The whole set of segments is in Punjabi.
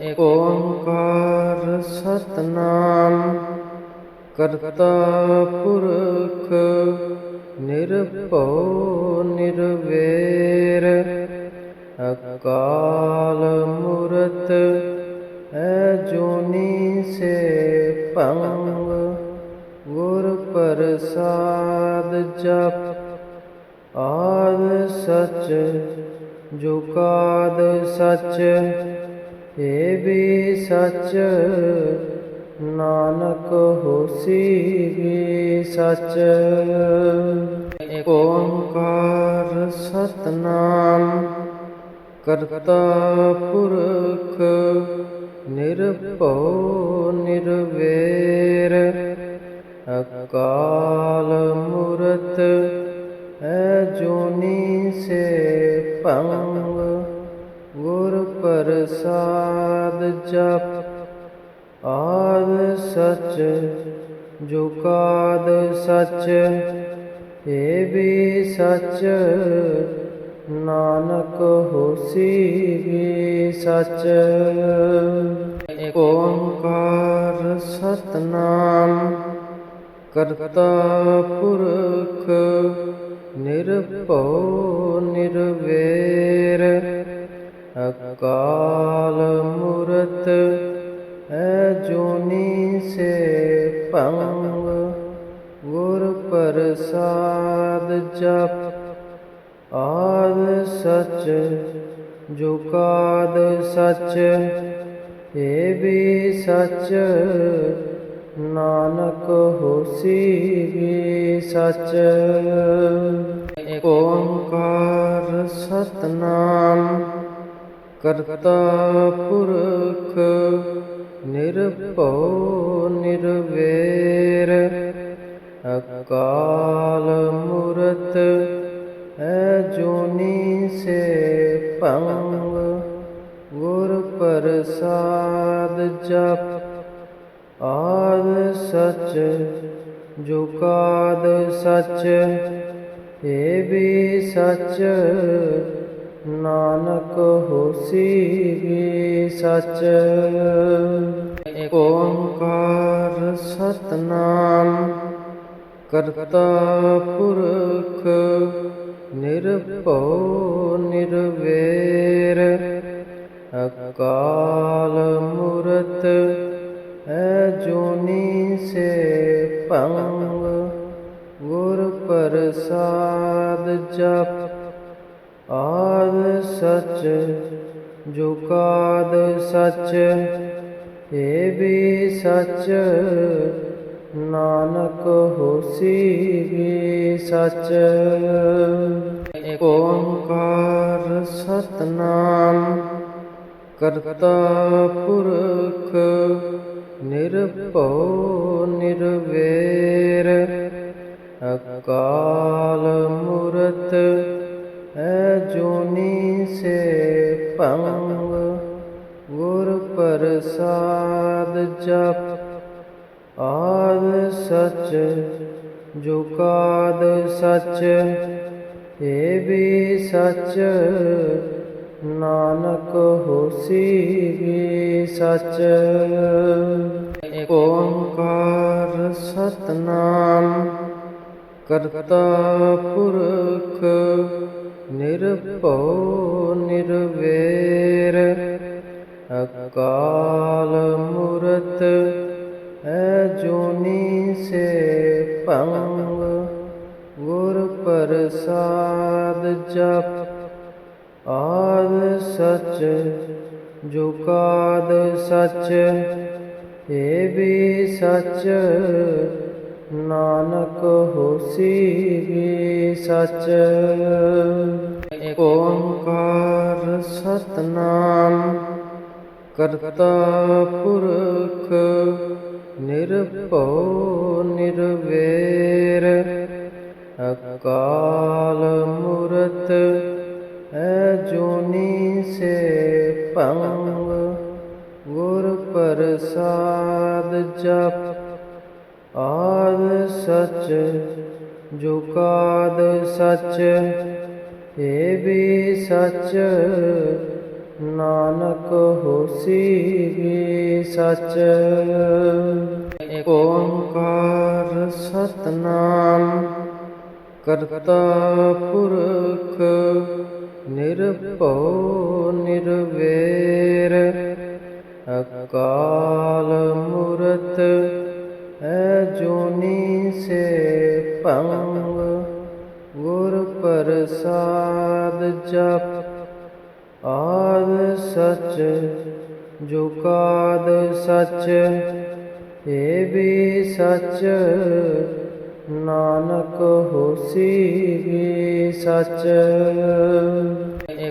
ਏਕ ਓੰਕਾਰ ਸਤਨਾਮ, ਕਰਤਾ ਪੁਰਖ ਨਿਰਭਉ ਨਿਰਵੇਰ, ਅਕਾਲ ਮੂਰਤ ਹੈ ਜੋਨੀ ਸੇ ਭੰਗ, ਗੁਰ ਪ੍ਰਸਾਦ ਜਪ, ਆਦ ਸਚ, ਜੁਗਾਦ ਸਚ। ਏ ਵੀ ਸਚ ਨਾਨਕ ਹੋਸੀ ਵੀ ਸਚ। ਏਕ ਓੰਕਾਰ ਸਤਨਾਮ ਕਰਤਾ ਪੁਰਖ ਨਿਰਭਉ ਨਿਰਵੈਰ। ਅਕਾਲ ਮੂਰਤ ਹੈ ਜੋਨੀ ਸੇ ਭੰਗ ਪ੍ਰਸਾਦ ਜਪ ਆਦ ਸਚ ਜੁਗਾਦ ਸਚ ਏ ਵੀ ਸਚ ਨਾਨਕ ਹੋਸੀ ਵੀ ਸਚ। ਏਕ ਓੰਕਾਰ ਸਤਨਾਮ ਕਰਤਾ ਪੁਰਖ ਨਿਰਭਉ ਨਿਰਵੈਰ। ਅਕਾਲ ਮੂਰਤ ਹੈ ਜੋਨੀ ਸੇ ਭੰਗ ਗੁਰ ਪ੍ਰਸਾਦ ਜਪ ਆਦ ਸਚ ਜੁਗਾਦ ਸਚ ਏ ਵੀ ਸਚ ਨਾਨਕ ਹੋਸੀ ਵੀ ਸਚ। ਓੰਕਾਰ ਸਤਨਾਮ ਕਰਤਾ ਪੁਰਖ ਨਿਰਭਉ ਨਿਰਵੇਰ, ਅਕਾਲ ਮੂਰਤ ਹੈ ਜੋਨੀ ਸੇ ਭੰਗ, ਗੁਰ ਪ੍ਰਸਾਦ ਜਪ ਆਦ ਸਚ, ਜੁਗਾਦ ਸਚ ਏ ਵੀ ਸਚ ਨਾਨਕ ਹੋਸੀ ਵੀ ਸਚ। ਏਕ ਓੰਕਾਰ ਸਤਨਾਮ ਕਰਤਾ ਪੁਰਖ ਨਿਰਭਉ ਨਿਰਵੈਰ। ਅਕਾਲ ਮੂਰਤ ਹੈ ਜੋਨੀ ਸੇ ਭੰਗ। ਗੁਰ ਪ੍ਰਸਾਦ ਜਪ ਆਦ ਸਚ ਜੁਗਾਦ ਸਚ, ਏ ਵੀ ਸਚ, ਨਾਨਕ ਹੋਸੀ ਵੀ ਸਚ। ਏਕ ਓੰਕਾਰ ਸਤਨਾਮ, ਕਰਤਾ ਪੁਰਖ, ਨਿਰਭਉ ਨਿਰਵੇਰ। ਅਕਾਲ ਮੂਰਤ ਹੈ ਚੂਨੀ ਸੇ ਭੰਗ, ਗੁਰ ਪ੍ਰਸਾਦ ਜਪ, ਆਦ ਸਚ, ਜੁਗਾਦ ਸਚ, ਏ ਵੀ ਸਚ, ਨਾਨਕ ਹੋਸੀ ਵੀ ਸਚ। ਏਕ ਓੰਕਾਰ ਸਤਨਾਮ ਕਰਤਾ ਪੁਰਖ ਨਿਰਭਉ ਨਿਰਵੇਰ, ਅਕਾਲ ਮੂਰਤ ਹੈ ਜੋਨੀ ਸੇ ਭੰਗ, ਗੁਰ ਪ੍ਰਸਾਦ ਜਪ ਆਦ ਸਚ, ਜੁਗਾਦ ਸਚ ਏ ਵੀ ਸਚ ਨਾਨਕ ਹੋਸੀ ਵੀ ਸਚ। ਏਕ ਓੰਕਾਰ ਸਤਨਾਮ ਕਰਤਾ ਪੁਰਖ ਨਿਰਭਉ ਨਿਰਵੇਰ। ਅਕਾਲ ਮੂਰਤ ਹੈ ਜੋਨੀ ਸੇ ਭੰਗ। ਗੁਰ ਪ੍ਰਸਾਦ ਜਪ ਆਦ ਸਚ ਜੁਗਾਦ ਸਚ, ਏ ਵੀ ਸਚ, ਨਾਨਕ ਹੋਸੀ ਵੀ ਸਚ। ਓੰਕਾਰ ਸਤਨਾਮ ਕਰਤਾ ਪੁਰਖ, ਨਿਰਭਉ ਨਿਰਵੇਰ, ਅਕਾਲ ਮੂਰਤ ਜੋਨੀ ਸੇ ਭੰਗ ਗੁਰ ਪ੍ਰਸਾਦ ਜਪ ਆਦ ਸਚ ਜੁਗਾਦ ਸਚ ਏ ਵੀ ਸਚ ਨਾਨਕ ਹੋਸੀ ਵੀ ਸਚ।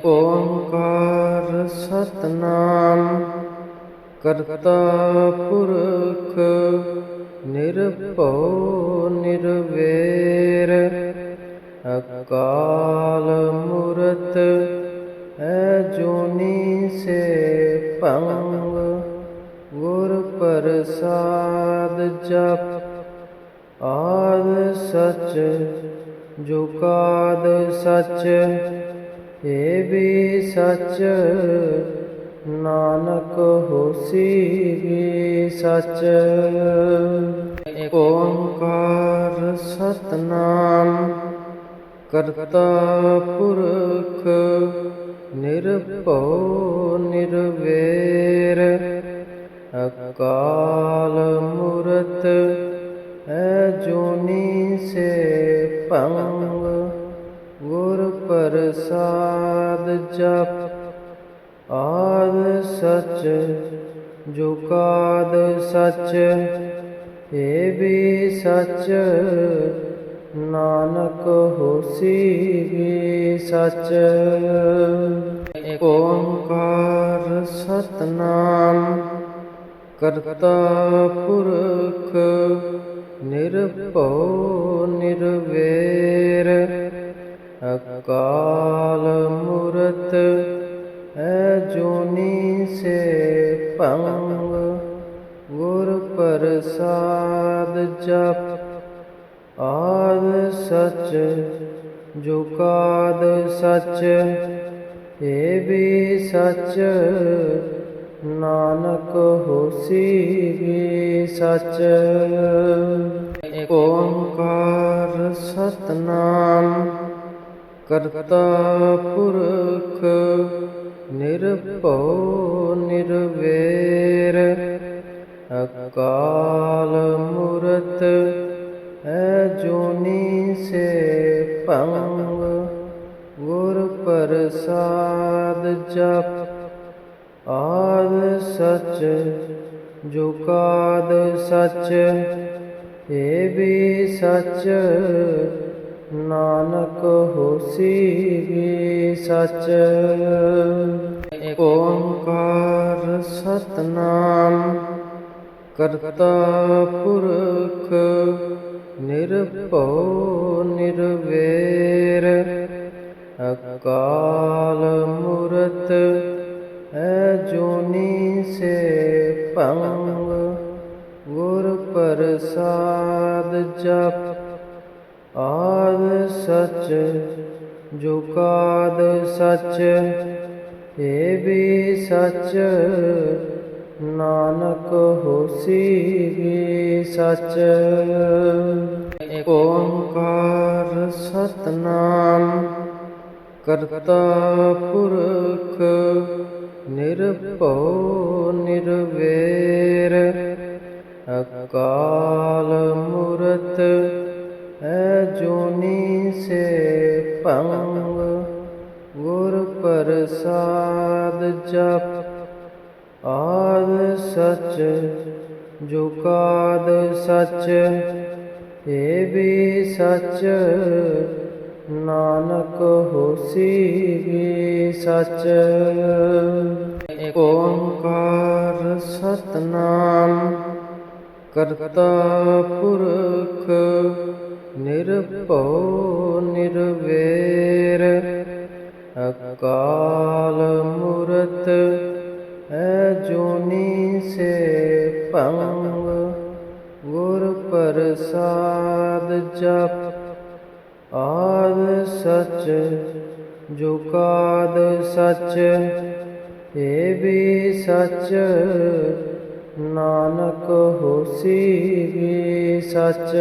ਓੰਕਾਰ ਸਤਨਾਮ ਕਰਤਾ ਪੁਰਖ ਨਿਰਭਉ ਨਿਰਵੇਰ, ਅਕਾਲ ਮੂਰਤ ਹੈ ਜੋਨੀ ਸੇ ਭੰਗ, ਗੁਰ ਪ੍ਰਸਾਦ ਜਪ, ਆਦ ਸਚ, ਜੁਗਾਦ ਸਚ, ਏ ਵੀ ਸਚ ਨਾਨਕ ਹੋਸੀ ਵੀ ਸਚ। ਓੰਕਾਰ ਸਤਨਾਮ ਕਰਤਾ ਪੁਰਖ ਨਿਰਭਉ ਨਿਰਵੈਰ। ਅਕਾਲ ਮੂਰਤ ਹੈ ਜੋਨੀ ਸੇ ਭੰਗ। ਗੁਰ ਪ੍ਰਸਾਦ ਜਪ ਆਦ ਸਚ ਜੁਗਾਦ ਸਚ ਏ ਵੀ ਸਚ ਨਾਨਕ ਹੋਸੀ ਵੀ ਸਚ। ਓੰਕਾਰ ਸਤਨਾਮ ਕਰਤਾ ਪੁਰਖ ਨਿਰਭਉ ਨਿਰਵੈਰ। ਅਕਾਲ ਮੂਰਤ ਹੈ ਜੋਨੀ ਸੇ ਭੰਗ, ਗੁਰ ਪ੍ਰਸਾਦ ਜਪ, ਆਦ ਸਚ, ਜੁਗਾਦ ਸਚ, ਏ ਵੀ ਸਚ, ਨਾਨਕ ਹੋਸੀ ਵੀ ਸਚ। ਓੰਕਾਰ ਸਤਨਾਮ ਕਰਤਾ ਪੁਰਖ ਨਿਰਭਉ ਨਿਰਵੇਰ, ਅਕਾਲ ਮੂਰਤ ਹੈ ਜੋਨੀ ਸੇ ਭੰਗ, ਗੁਰ ਪ੍ਰਸਾਦ ਜਪ, ਆਦ ਸਚ ਜੁਕਾਦ ਸਚ ਏ ਵੀ ਸਚ ਨਾਨਕ ਹੋਸੀ ਸਚ। ਓੰਕਾਰ ਸਤਨਾਮ ਕਰਤਾ ਪੁਰਖ ਨਿਰਭਉ ਨਿਰਵੇਰ। ਅਕਾਲ ਮੂਰਤ ਹੈ ਜੋਨੀ ਸੇ ਭੰਗ। ਗੁਰ ਪ੍ਰਸਾਦ ਜਪ ਆਦ ਸਚ ਜੁਗਾਦ ਸਚ, ਏ ਵੀ ਸਚ, ਨਾਨਕ ਹੋਸੀ ਵੀ ਸਚ। ਓੰਕਾਰ ਸਤਨਾਮ ਕਰਤਾ ਪੁਰਖ ਨਿਰਭਉ ਨਿਰਵੇਰ, ਅਕਾਲ ਮੂਰਤ ਜੋਨੀ ਸੇ ਭੰਗ ਗੁਰ ਪ੍ਰਸਾਦ ਜਪ ਆਦ ਸਚ ਜੁਗਾਦ ਸਚ ਏ ਵੀ ਸਚ ਨਾਨਕ ਹੋਸੀ ਵੀ ਸਚ। ਓੰਕਾਰ ਸਤਨਾਮ ਕਰਤਾ ਪੁਰਖ ਨਿਰਭਉ ਨਿਰਵੇਰ, ਅਕਾਲ ਮੂਰਤ ਹੈ ਜੋਨੀ ਸੇ ਭੰਗ, ਗੁਰ ਪ੍ਰਸਾਦ ਜਪ ਆਦ ਸਚ, ਜੁਗਾਦ ਸਚ ਇਹ ਵੀ ਸਚ ਨਾਨਕ ਹੋਸੀ ਵੀ ਸੱਚ।